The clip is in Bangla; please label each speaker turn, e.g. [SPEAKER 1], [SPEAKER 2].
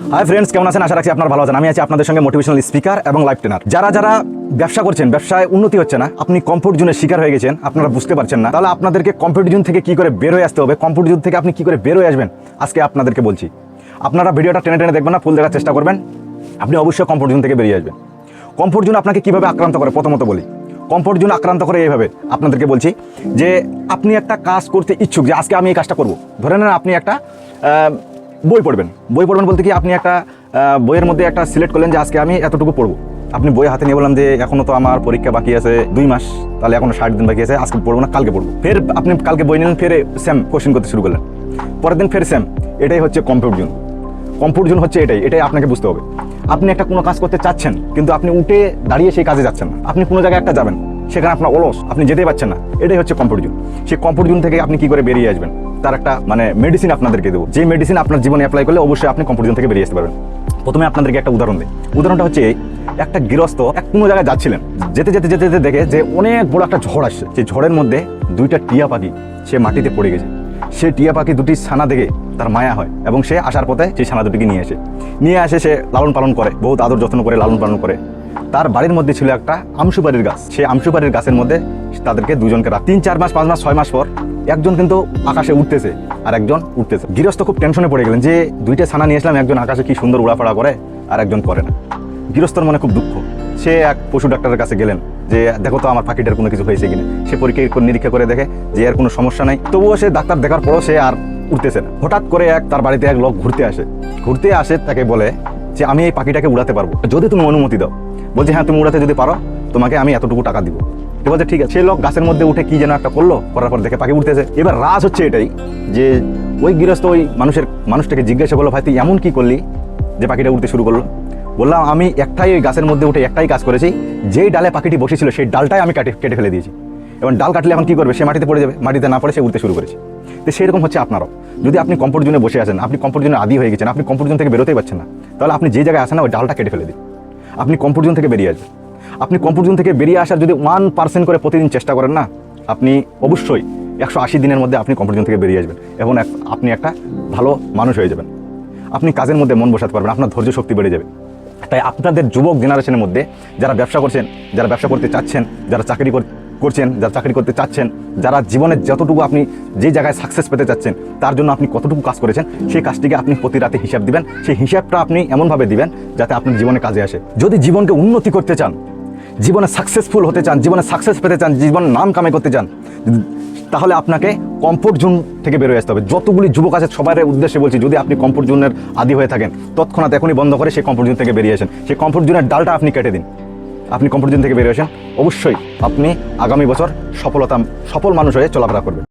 [SPEAKER 1] হাই ফ্রেন্ডস কেমন আছেন? আশা রাখছি আপনার ভালো আছেন। আমি আছি আপনাদের সঙ্গে মোটিভেশনাল স্পিকার এবং লাইফ ট্রেনার যারা যারা ব্যবসা করছেন, ব্যবসায় উন্নতি হচ্ছে না, আপনি কমফোর্ট জোনের শিকার হয়ে গেছেন, আপনারা বুঝতে পারছেন না। তাহলে আপনাদেরকে কমফোর্ট জোন থেকে কি করে বের হয়ে আসতে হবে কমফোর্ট জোন থেকে আপনি কি করে বের হয়ে আসবেন, আজকে আপনাদেরকে বলছি। আপনারা ভিডিওটা টেনে টেনে দেখবেন না, ফুল দেখার চেষ্টা করবেন। আপনি অবশ্যই কমফোর্ট জোন থেকে বেরিয়ে আসবেন। কমফোর্ট জোন আপনাকে কীভাবে আক্রান্ত করে? প্রথমত বলি। কমফোর্ট জোন আক্রান্ত করে এইভাবে আপনাদেরকে বলছি যে, আপনি একটা কাজ করতে ইচ্ছুক যে, আজকে আমি এই কাজটা করব। ধরে নেন আপনি একটা বই পড়বেন। বই পড়বেন বলতে কি আপনি একটা বইয়ের মধ্যে একটা সিলেক্ট করলেন যে আজকে আমি এতটুকু পড়ব। আপনি বই হাতে নিয়ে বললাম যে এখনও তো আমার পরীক্ষা বাকি আছে দুই মাস, তাহলে এখনও ষাট দিন বাকি আছে, আজকে পড়ব না, কালকে পড়ব। ফের আপনি কালকে বই নিলেন, ফের সেম কোশ্চেন করতে শুরু করলেন। পরের দিন ফের সেম এটাই হচ্ছে কমফোর্ট জোন কমফোর্ট জোন হচ্ছে এটাই এটাই আপনাকে বুঝতে হবে। আপনি একটা কোনো কাজ করতে চাচ্ছেন, কিন্তু আপনি উঠে দাঁড়িয়ে সেই কাজে যাচ্ছেন না। আপনি কোনো জায়গায় একটা যাবেন, সেখানে আপনার অলস, আপনি যেতেই পারছেন না। এটাই হচ্ছে কমফোর্ট জোন সেই কমফোর্ট জোন থেকে আপনি কি করে বেরিয়ে আসবেন? তার একটা মানে মেডিসিন আপনাদেরকে দেবো। যে মেডিসিন আপনার জীবনে অ্যাপ্লাই করলে অবশ্যই আপনি কমফোর্ট জোন থেকে বেরিয়ে আসতে পারবেন। প্রথমে আপনাদেরকে একটা উদাহরণ দিই। উদাহরণটা হচ্ছে একটা গৃহস্থ এক কোনো জায়গায় যাচ্ছিলেন। যেতে যেতে যেতে যেতে দেখে যে অনেক বড় একটা ঝড় আসছে। সেই ঝড়ের মধ্যে দুইটা টিয়া পাখি, সে মাটিতে পড়ে গেছে। সে টিয়া পাখি দুটি ছানা দেখে তার মায়া হয় এবং সে আসার পথে সেই ছানা দুটিকে নিয়ে আসে। নিয়ে আসে সে লালন পালন করে, বহুত আদর যত্ন করে লালন পালন করে। তার বাড়ির মধ্যে ছিল একটা আমসুপারির গাছ। সেই আমসুপারির গাছের মধ্যে তাদেরকে দুজনকে রাখ তিন, চার মাস, পাঁচ মাস, ছয় মাস পর একজন কিন্তু আকাশে উঠতেছে আর একজন উঠতেছে। গৃহস্থ খুব টেনশনে পড়ে গেলেন যে, দুইটা ছানা নিয়ে আসলাম, একজন আকাশে কি সুন্দর উড়াফাড়া করে আর একজন করে না। গৃহস্থর মনে খুব দুঃখ। সে এক পশু ডাক্তারের কাছে গেলেন যে, দেখো তো, আমার পাখিটার কোনো কিছু হয়েছে কিনা? সে পরীক্ষা নিরীক্ষা করে দেখে যে, এর কোনো সমস্যা নাই। তবুও সে ডাক্তার দেখার পরও সে আর উঠতেছে না। হঠাৎ করে এক তার বাড়িতে এক লোক ঘুরতে আসে। ঘুরতে আসে তাকে বলে যে আমি এই পাখিটাকে উড়াতে পারব। যদি তুমি অনুমতি দাও। বলছে হ্যাঁ তুমি উড়াতে যদি পারো, তোমাকে আমি এতটুকু টাকা দিব। ঠিক আছে ঠিক আছে। সে লোক গাছের মধ্যে উঠে কি যেন একটা করল, করার পর দেখে পাখি উঠতেছে এবার রাজ হচ্ছে এটাই, যে ওই গৃহস্থ ওই মানুষের, মানুষটাকে জিজ্ঞাসা করল, ভাই, তুই এমন কি করলি যে পাখিটা উঠতে শুরু করল? বললাম, আমি একটাই ওই গাছের মধ্যে উঠে একটাই কাজ করেছি। যেই ডালে পাখিটি বসেছিল, সেই ডালটাই আমি কাটে, কেটে ফেলে দিয়েছি। এবং ডাল কাটলে এখন কি করবে? সে মাটিতে পড়ে যাবে। মাটিতে না পড়ে সে উঠতে শুরু করেছে। তো সেরকম হচ্ছে আপনারও। যদি আপনি কম্ফোর্ট জোনে বসে আছেন, আপনি কম্ফোর্ট জোনে আদি হয়ে গেছেন, আপনি কম্ফোর্ট জোন থেকে বেরোতেই পারছেন না, তাহলে আপনি যে জায়গায় আসেন না, ওই ডালটা কেটে ফেলে দিন। আপনি কম্ফোর্ট জোন থেকে বেরিয়ে আসবেন। আপনি কম্ফোর্ট জোন থেকে বেরিয়ে আসার যদি ওয়ান পার্সেন্ট করে প্রতিদিন চেষ্টা করেন না, আপনি অবশ্যই একশো আশি দিনের মধ্যে আপনি কম্ফোর্ট জোন থেকে বেরিয়ে আসবেন এবং আপনি একটা ভালো মানুষ হয়ে যাবেন। আপনি কাজের মধ্যে মন বসাতে পারবেন, আপনার ধৈর্য শক্তি বেড়ে যাবে। তাই আপনাদের যুবক জেনারেশনের মধ্যে যারা ব্যবসা করছেন, যারা ব্যবসা করতে চাচ্ছেন, যারা চাকরি কর- করছেন, যারা চাকরি করতে চাচ্ছেন, যারা জীবনে যতটুকু আপনি যে জায়গায় সাকসেস পেতে চাচ্ছেন, তার জন্য আপনি কতটুকু কাজ করেছেন, সেই কাজটিকে আপনি প্রতি রাতে হিসাব দিবেন, সেই হিসাবটা আপনি এমনভাবে দিবেন যাতে আপনার জীবনে কাজে আসে। যদি জীবনকে উন্নতি করতে চান, জীবনে সাকসেসফুল হতে চান, জীবনে সাকসেস পেতে চান, জীবনে নাম কামাই করতে চান, তাহলে আপনাকে কমফোর্ট জোন থেকে বেরোয় আসতে হবে। যতগুলি যুবক আছে সবার উদ্দেশ্যে বলছি, যদি আপনি কমফোর্ট জোনের আদি হয়ে থাকেন, তৎক্ষণাৎ এখনই বন্ধ করে সেই কমফোর্ট জোন থেকে বেরিয়ে আসেন। সেই কমফোর্ট জোনের ডালটা আপনি কেটে দিন। আপনি কমফোর্ট জোন থেকে বেরিয়ে আসেন। অবশ্যই আপনি আগামী বছর সফলতা সফল মানুষ হয়ে চলাফেরা করবেন।